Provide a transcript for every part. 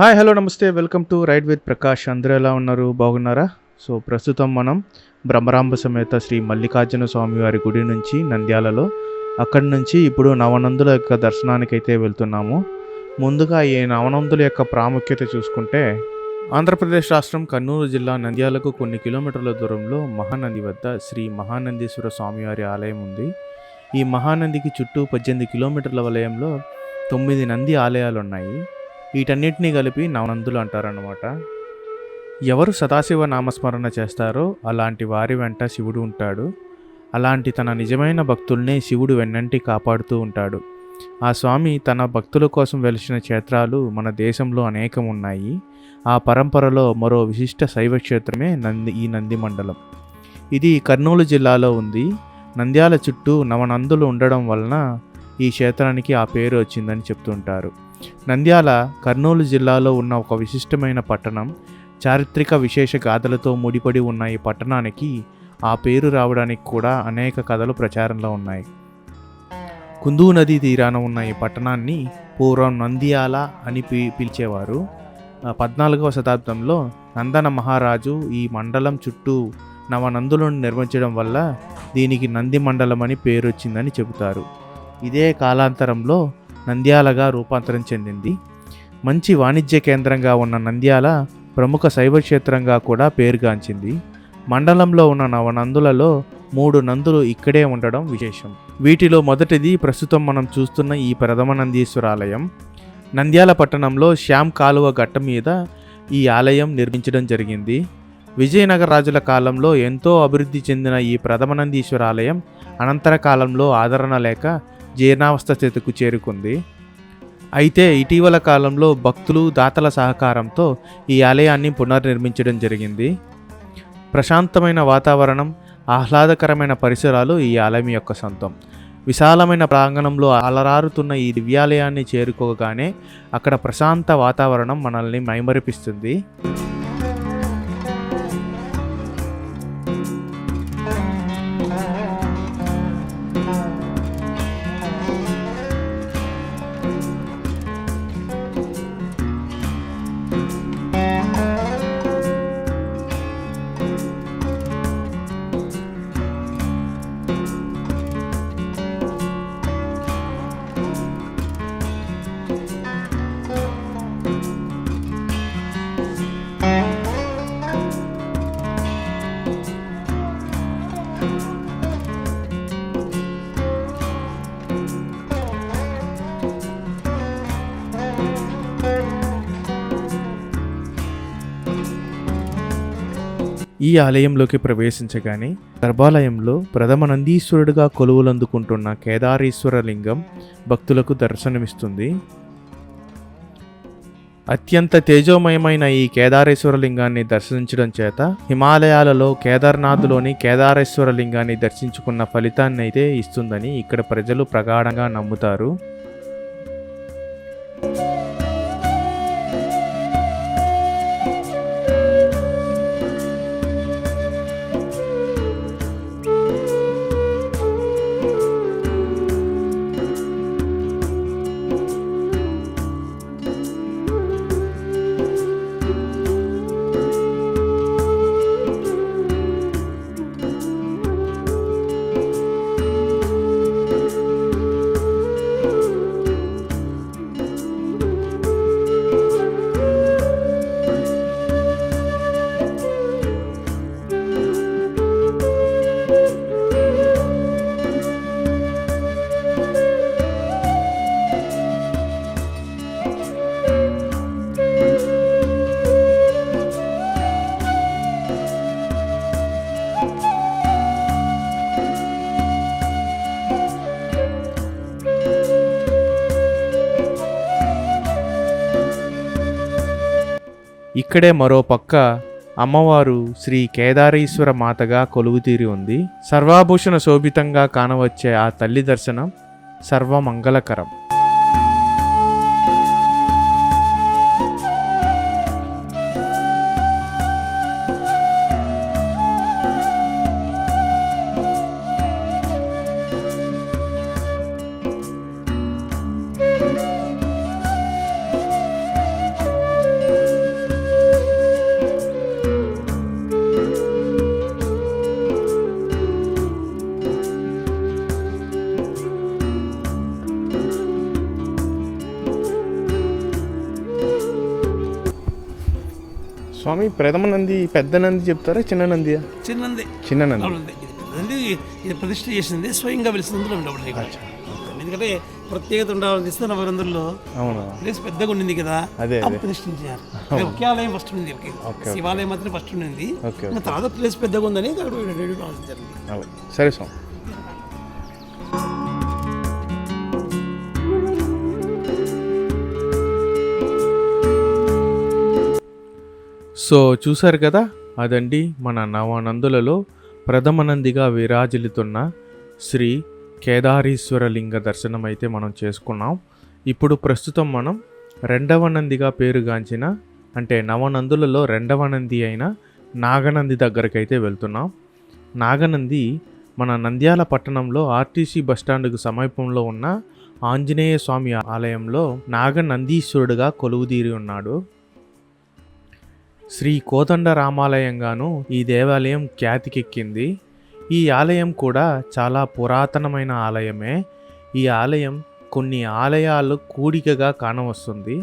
Hi hello నమస్తే. Welcome to ride with Prakash అందరూ ఎలా ఉన్నారు? బాగున్నారా? సో ప్రస్తుతం మనం బ్రహ్మరాంబ సమేత శ్రీ మల్లికార్జున స్వామి వారి గుడి నుంచి నంద్యాలలో అక్కడి నుంచి ఇప్పుడు నవనందుల యొక్క దర్శనానికి అయితే వెళ్తున్నాము. ముందుగా ఈ నవనందుల యొక్క ప్రాముఖ్యత చూసుకుంటే ఆంధ్రప్రదేశ్ రాష్ట్రం కర్నూలు జిల్లా నంద్యాలకు కొన్ని కిలోమీటర్ల దూరంలో మహానంది వద్ద శ్రీ మహానందీశ్వర స్వామివారి ఆలయం ఉంది. ఈ మహానందికి చుట్టూ పద్దెనిమిది కిలోమీటర్ల వలయంలో తొమ్మిది నంది ఆలయాలు ఉన్నాయి వీటన్నిటినీ కలిపి నవనందులు అంటారన్నమాట. ఎవరు సదాశివ నామస్మరణ చేస్తారో అలాంటి వారి వెంట శివుడు ఉంటాడు. అలాంటి తన నిజమైన భక్తుల్నే శివుడు వెన్నంటి కాపాడుతూ ఉంటాడు. ఆ స్వామి తన భక్తుల కోసం వెలిసిన క్షేత్రాలు మన దేశంలో అనేకం ఉన్నాయి ఆ పరంపరలో మరో విశిష్ట శైవ క్షేత్రమే నంది ఈ నంది మండలం ఇది కర్నూలు జిల్లాలో ఉంది. నంద్యాల చుట్టూ నవనందులు ఉండడం వలన ఈ క్షేత్రానికి ఆ పేరు వచ్చిందని చెప్తుంటారు. నంద్యాల కర్నూలు జిల్లాలో ఉన్న ఒక విశిష్టమైన పట్టణం. చారిత్రక విశేష గాథలతో ముడిపడి ఉన్న ఈ పట్టణానికి ఆ పేరు రావడానికి కూడా అనేక కథలు ప్రచారంలో ఉన్నాయి. కుందూ నదీ తీరాన ఉన్న ఈ పట్టణాన్ని పూర్వం నంద్యాల అని పి పిలిచేవారు. పద్నాలుగవ శతాబ్దంలో నందన మహారాజు ఈ మండలం చుట్టూ నవనందులను నిర్మించడం వల్ల దీనికి నంది మండలం అని పేరు వచ్చిందని చెబుతారు. ఇదే కాలాంతరంలో నంద్యాలగా రూపాంతరం చెందింది. మంచి వాణిజ్య కేంద్రంగా ఉన్న నంద్యాల ప్రముఖ శైవ క్షేత్రంగా కూడా పేరుగాంచింది. మండలంలో ఉన్న నవనందులలో మూడు నందులు ఇక్కడే ఉండడం విశేషం. వీటిలో మొదటిది ప్రస్తుతం మనం చూస్తున్న ఈ ప్రథమ నందీశ్వర ఆలయం నంద్యాల పట్టణంలో శ్యామ్ కాలువ గట్ట మీద ఈ ఆలయం నిర్మించడం జరిగింది. విజయనగర రాజుల కాలంలో ఎంతో అభివృద్ధి చెందిన ఈ ప్రథమ నందీశ్వర ఆలయం అనంతర కాలంలో ఆదరణ లేక జీర్ణావస్థ స్థితికి చేరుకుంది. అయితే ఇటీవల కాలంలో భక్తులు దాతల సహకారంతో ఈ ఆలయాన్ని పునర్నిర్మించడం జరిగింది. ప్రశాంతమైన వాతావరణం ఆహ్లాదకరమైన పరిసరాలు ఈ ఆలయం యొక్క సొంతం. విశాలమైన ప్రాంగణంలో అలరారుతున్న ఈ దివ్యాలయాన్ని చేరుకోగానే అక్కడ ప్రశాంత వాతావరణం మనల్ని మైమరిపిస్తుంది. ఈ ఆలయంలోకి ప్రవేశించగానే గర్భాలయంలో ప్రథమ నందీశ్వరుడిగా కొలువులందుకుంటున్న కేదారేశ్వర లింగం భక్తులకు దర్శనమిస్తుంది. అత్యంత తేజోమయమైన ఈ కేదారేశ్వర లింగాన్ని దర్శించడం చేత హిమాలయాలలో కేదార్నాథ్లోని కేదారేశ్వర లింగాన్ని దర్శించుకున్న ఫలితాన్ని అయితే ఇస్తుందని ఇక్కడ ప్రజలు ప్రగాఢంగా నమ్ముతారు. ఇక్కడే మరో పక్క అమ్మవారు శ్రీ కేదారేశ్వర మాతగా కొలువుతీరి ఉంది. సర్వాభూషణ శోభితంగా కానవచ్చే ఆ తల్లి దర్శనం సర్వమంగళకరం. స్వామి ప్రథమ నంది పెద్ద నంది చెప్తారా చిన్న నందియా? చిన్నది చిన్న నంది. అవునండి ఇది పెద్దది ఇది ప్రతిష్ఠ చేసింది స్వయంగా వెలిసింది ఉండవు ఎందుకంటే ప్రత్యేకత ఉండాలని ఇస్తే అవునా? ప్లేస్ పెద్దగా ఉండింది కదా అదే అప్పుడు ప్రతిష్ఠించారు. ఒకే ఆలయం ఫస్ట్ ఉంది ఒకే శివాలయం మాత్రం ఫస్ట్ ఉండింది. ఓకే ఇంకా తర్వాత ప్లేస్ పెద్దగా ఉందని అక్కడ ఆలోచించారు. సరే స్వామి. సో చూశారు కదా? అదండి మన నవనందులలో ప్రథమ నందిగా విరాజిల్లుతున్న శ్రీ కేదారీశ్వరలింగ దర్శనం అయితే మనం చేసుకున్నాం. ఇప్పుడు ప్రస్తుతం మనం రెండవ నందిగా పేరుగాంచిన అంటే నవనందులలో రెండవ నంది అయిన నాగనంది దగ్గరకైతే వెళ్తున్నాం. నాగనంది మన నంద్యాల పట్టణంలో ఆర్టీసీ బస్టాండ్కు సమీపంలో ఉన్న ఆంజనేయ స్వామి ఆలయంలో నాగనందీశ్వరుడుగా కొలువుదీరి ఉన్నాడు. శ్రీ కోదండ రామాలయంగాను ఈ దేవాలయం ఖ్యాతికెక్కింది. ఈ ఆలయం కూడా చాలా పురాతనమైన ఆలయమే. ఈ ఆలయం కొన్ని ఆలయాలు కూడికగా కానవస్తుంది.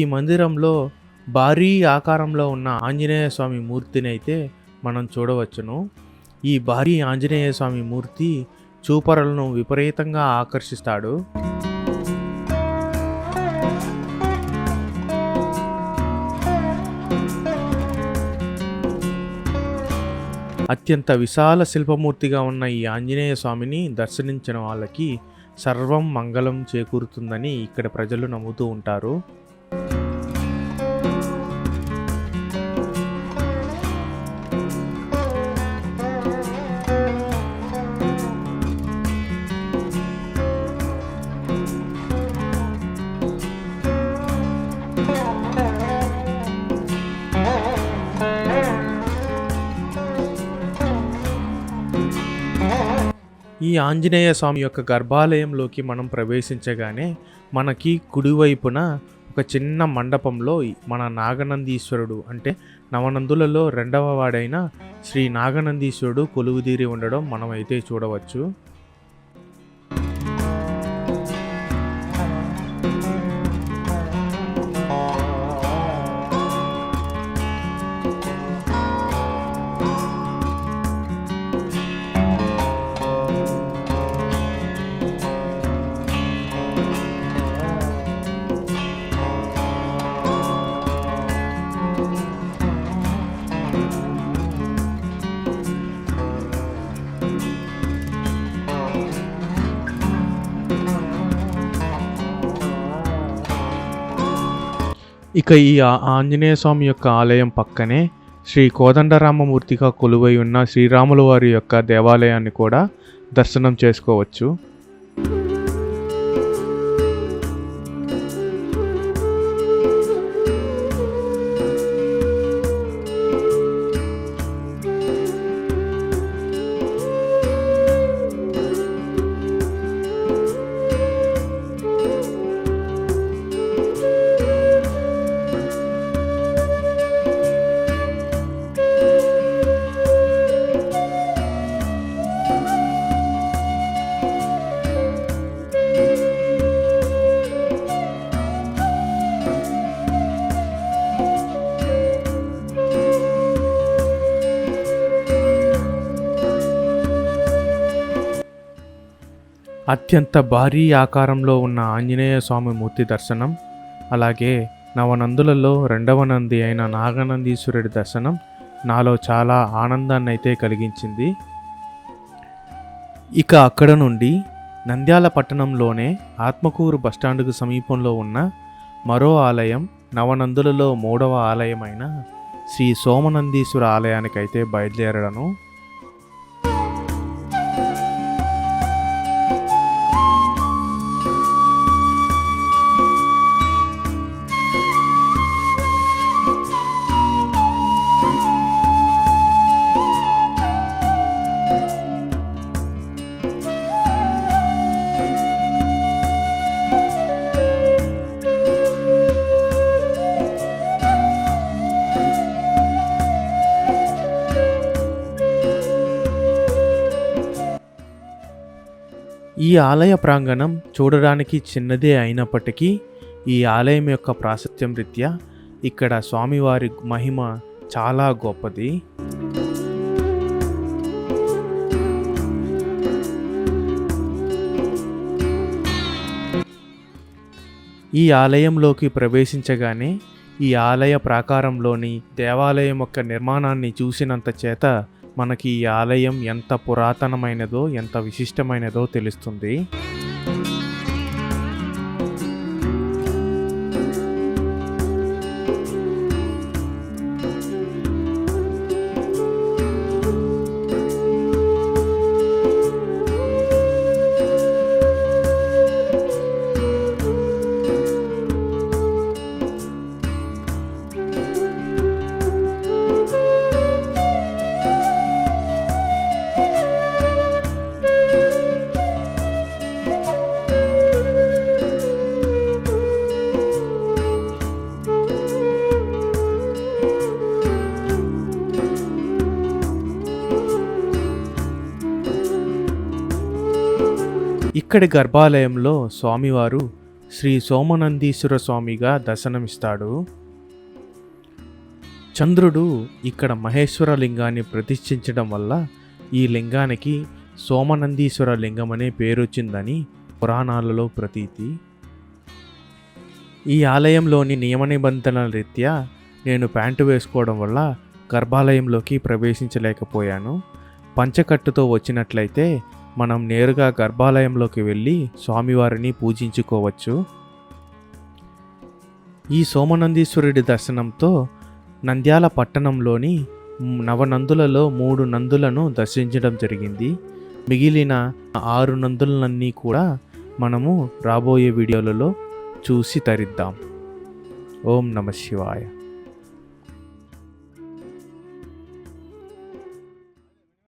ఈ మందిరంలో భారీ ఆకారంలో ఉన్న ఆంజనేయ స్వామి మూర్తిని అయితే మనం చూడవచ్చును. ఈ భారీ ఆంజనేయ స్వామి మూర్తి చూపరులను విపరీతంగా ఆకర్షిస్తాడు. అత్యంత విశాల శిల్పమూర్తిగా ఉన్న ఈ ఆంజనేయ స్వామిని దర్శనించిన వాళ్ళకి సర్వం మంగళం చేకూరుతుందని ఇక్కడ ప్రజలు నమ్ముతూ ఉంటారు. ఈ ఆంజనేయ స్వామి యొక్క గర్భాలయంలోకి మనం ప్రవేశించగానే మనకి కుడివైపున ఒక చిన్న మండపంలో మన నాగనందీశ్వరుడు అంటే నవనందులలో రెండవ వాడైన శ్రీ నాగనందీశ్వరుడు కొలువుదీరి ఉండడం మనం అయితే చూడవచ్చు. ఇక ఈ ఆ- ఆంజనేయ స్వామి యొక్క ఆలయం పక్కనే శ్రీ కోదండరామమూర్తిగా కొలువై ఉన్న శ్రీరాముల వారి యొక్క దేవాలయాన్ని కూడా దర్శనం చేసుకోవచ్చు. అత్యంత భారీ ఆకారంలో ఉన్న ఆంజనేయ స్వామి మూర్తి దర్శనం అలాగే నవనందులలో రెండవ నంది అయిన నాగనందీశ్వరుడి దర్శనం నాలో చాలా ఆనందాన్ని అయితే కలిగించింది. ఇక అక్కడ నుండి నంద్యాల పట్టణంలోనే ఆత్మకూరు బస్టాండుకు సమీపంలో ఉన్న మరో ఆలయం నవనందులలో మూడవ ఆలయమైన శ్రీ సోమనందీశ్వర ఆలయానికైతే బయలుదేరడను ఈ ఆలయ ప్రాంగణం చూడడానికి చిన్నదే అయినప్పటికీ ఈ ఆలయం యొక్క ప్రాశస్త్యం రీత్యా ఇక్కడ స్వామివారి మహిమ చాలా గొప్పది. ఈ ఆలయంలోకి ప్రవేశించగానే ఈ ఆలయ ప్రాకారంలోని దేవాలయం యొక్క నిర్మాణాన్ని చూసినంత చేత మనకి ఈ ఆలయం ఎంత పురాతనమైనదో ఎంత విశిష్టమైనదో తెలుస్తుంది. ఇక్కడి గర్భాలయంలో స్వామివారు శ్రీ సోమనందీశ్వర స్వామిగా దర్శనమిస్తాడు. చంద్రుడు ఇక్కడ మహేశ్వర లింగాన్ని ప్రతిష్ఠించడం వల్ల ఈ లింగానికి సోమనందీశ్వర లింగం అనే పేరు వచ్చిందని పురాణాలలో ప్రతీతి. ఈ ఆలయంలోని నియమ నిబంధనల రీత్యా నేను ప్యాంటు వేసుకోవడం వల్ల గర్భాలయంలోకి ప్రవేశించలేకపోయాను. పంచకట్టుతో వచ్చినట్లయితే మనం నేరుగా గర్భాలయంలోకి వెళ్ళి స్వామివారిని పూజించుకోవచ్చు. ఈ సోమనందీశ్వరుడి దర్శనంతో నంద్యాల పట్టణంలోని నవనందులలో మూడు నందులను దర్శించడం జరిగింది. మిగిలిన ఆరు నందులన్నీ కూడా మనము రాబోయే వీడియోలలో చూసి తరిద్దాం. ఓం నమ శివాయ.